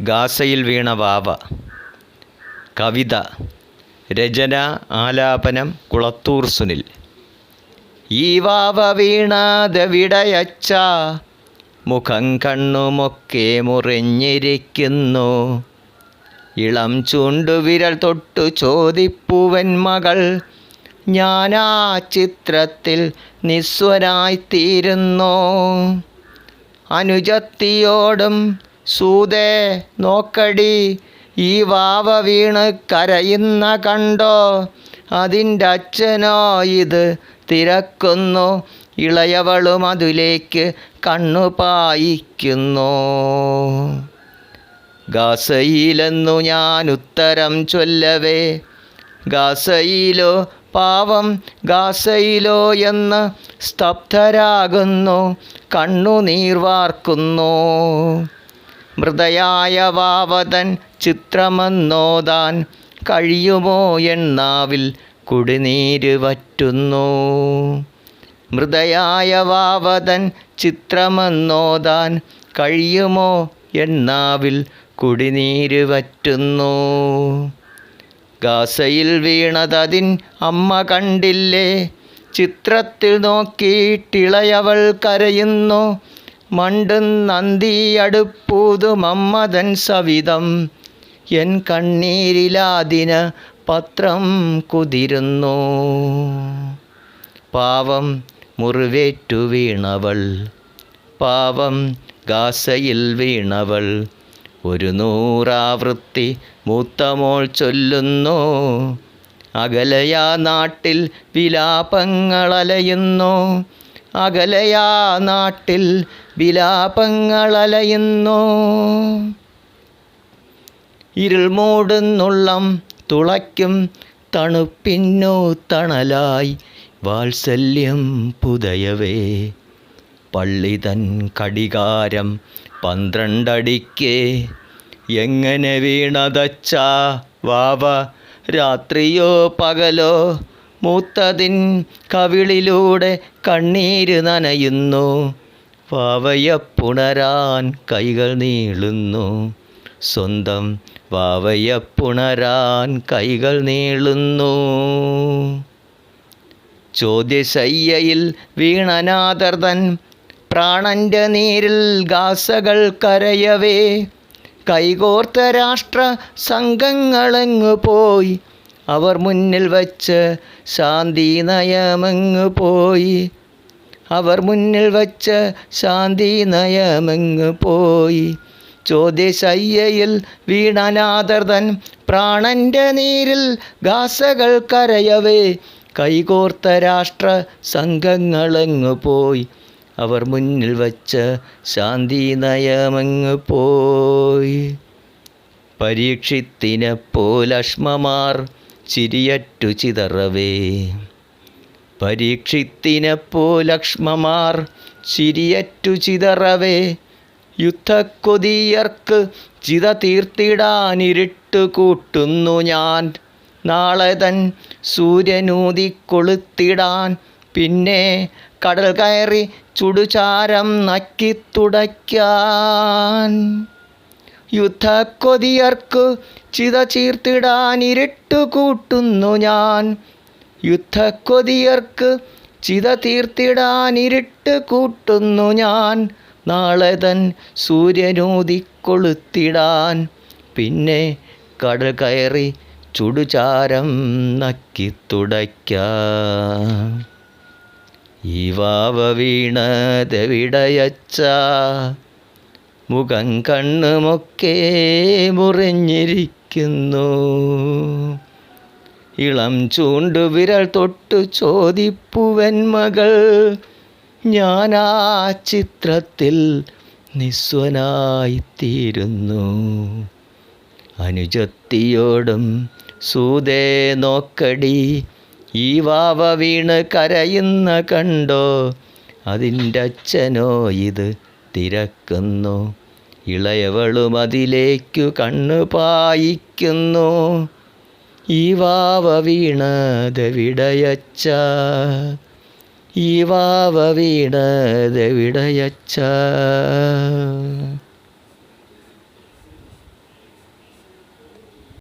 ഗാസയിൽ വീണ വാവ. കവിത. രചന ആലാപനം കുളത്തൂർ സുനിൽ. ഈ വാവ വീണാതെവിടയച്ച മുഖം കണ്ണുമൊക്കെ മുറിഞ്ഞിരിക്കുന്നു. ഇളം ചൂണ്ടുവിരൽ തൊട്ടു ചോദിപ്പുവൻ മകൾ. ഞാനാ ചിത്രത്തിൽ നിസ്വനായിത്തീരുന്നു അനുജത്തിയോടും സൂതേ നോക്കടി ഈ വാവ വീണ് കരയുന്ന കണ്ടോ? അതിന്റെ അച്ഛനോ ഇത് തിരക്കുന്നു. ഇളയവളും അതിലേക്ക് കണ്ണു പായിക്കുന്നു. ഗാസയിലെന്നു ഞാൻ ഉത്തരം ചൊല്ലവേ. ഗാസയിലോ പാവം ഗാസയിലോ എന്ന് സ്തബ്ധരാകുന്നു. കണ്ണുനീർ വാർക്കുന്നു. മൃതയായ വാവതൻ ചിത്രമെന്നോതാൻ കഴിയുമോ എന്നാവിൽ കുടിനീര് വറ്റുന്നു. മൃതയായ വാവതൻ ചിത്രമെന്നോതാൻ കഴിയുമോ എന്നാവിൽ കുടിനീര് വറ്റുന്നു. ഗാസയിൽ വീണതതിൻ അമ്മ കണ്ടില്ലേ? ചിത്രത്തിൽ നോക്കിയിട്ടിളയവൾ കരയുന്നു. മണ്ടും മമ്മതൻ സവിധം. എൻ കണ്ണീരിലാതിന് പത്രം കുതിരുന്നു. പാവം മുറിവേറ്റു വീണവൾ. പാവം ഗാസയിൽ വീണവൾ. ഒരു നൂറാവൃത്തി മൂത്തമോൾ ചൊല്ലുന്നു. അകലയാ നാട്ടിൽ വിലാപങ്ങളലയുന്നു. അകലയാ നാട്ടിൽ വിലാപങ്ങളലയുന്നു. ഇരുൾ മൂടുന്നുള്ളം തുളയ്ക്കും തണുപ്പിന്നു തണലായി വാത്സല്യം പുതയവേ. പള്ളിതൻ കടികാരം പന്ത്രണ്ടടിക്ക്. എങ്ങനെ വീണതച്ച വാവ? രാത്രിയോ പകലോ മൂത്തതിൻ കവിളിലൂടെ കണ്ണീര് നനയുന്നു. വാവയപ്പുണരാൻ കൈകൾ നീളുന്നു. സ്വന്തം വാവയപ്പുണരാൻ കൈകൾ നീളുന്നു. ചോദ്യശയ്യയിൽ വീണനാദർതൻ പ്രാണന്റെ നീരിൽ ഗാസകൾ കരയവേ. കൈകോർത്ത രാഷ്ട്ര സംഘങ്ങളെങ്ങു പോയി? അവർ മുന്നിൽ വച്ച് ശാന്തി നയമങ്ങ് പോയി. അവർ മുന്നിൽ വച്ച് ശാന്തി നയമങ്ങ് പോയി. ചോദ്യശയ്യയിൽ വീണനാദർതൻ പ്രാണന്റെ നീരിൽ ഗാസകൾ കരയവേ. കൈകോർത്ത രാഷ്ട്ര സംഘങ്ങളങ്ങ് പോയി. അവർ മുന്നിൽ വച്ച് ശാന്തി നയമങ്ങ് പോയി. പരീക്ഷിത്തിനെ പോലക്ഷ്മമാർ ചിരിയറ്റു ചിതറവേ. പരീക്ഷിത്തിനെ പോലക്ഷ്മമാർ ചിരിയറ്റു ചിതറവേ. യുദ്ധക്കൊതിയർക്ക് ചിത തീർത്തിടാനിരുട്ടു കൂട്ടുന്നു ഞാൻ. നാളെ തൻ സൂര്യനൂതി കൊളുത്തിടാൻ പിന്നെ കടൽ കയറി ചുടുചാരം നക്കി തുടയ്ക്കാൻ. യുദ്ധക്കൊതിയർക്കു ചിത ചീർത്തിടാനിരുട്ടു കൂട്ടുന്നു ഞാൻ. യുദ്ധക്കൊതിയർക്ക് ചിത തീർത്തിടാനിരുട്ട് കൂട്ടുന്നു ഞാൻ. നാളെ തൻ സൂര്യനൂതിക്കൊളുത്തിടാൻ. പിന്നെ കടൽ കയറി ചുടുചാരം നക്കി തുടയ്ക്കാം. ഈ വാവ വീണതെവിടയച്ച? മുഖം കണ്ണുമൊക്കെ മുറിഞ്ഞിരിക്കുന്നു. ഇളം ചൂണ്ടു വിരൽ തൊട്ടു ചോദിപ്പുവൻ മകൾ. ഞാനാ ചിത്രത്തിൽ നിസ്വനായിത്തീരുന്നു. അനുജത്തിയോടും സൂതേ നോക്കടി. ഈ വാവ വീണ് കരയുന്ന കണ്ടോ? അതിന്റെ അച്ഛനോ ഇത് തിരക്കുന്നു. ഇളയവളും അതിലേക്കു കണ്ണു പായിക്കുന്നു. ഈ വാവ വീണതെവിടയച്ച ഈ വാവ വീണതെവിടയച്ച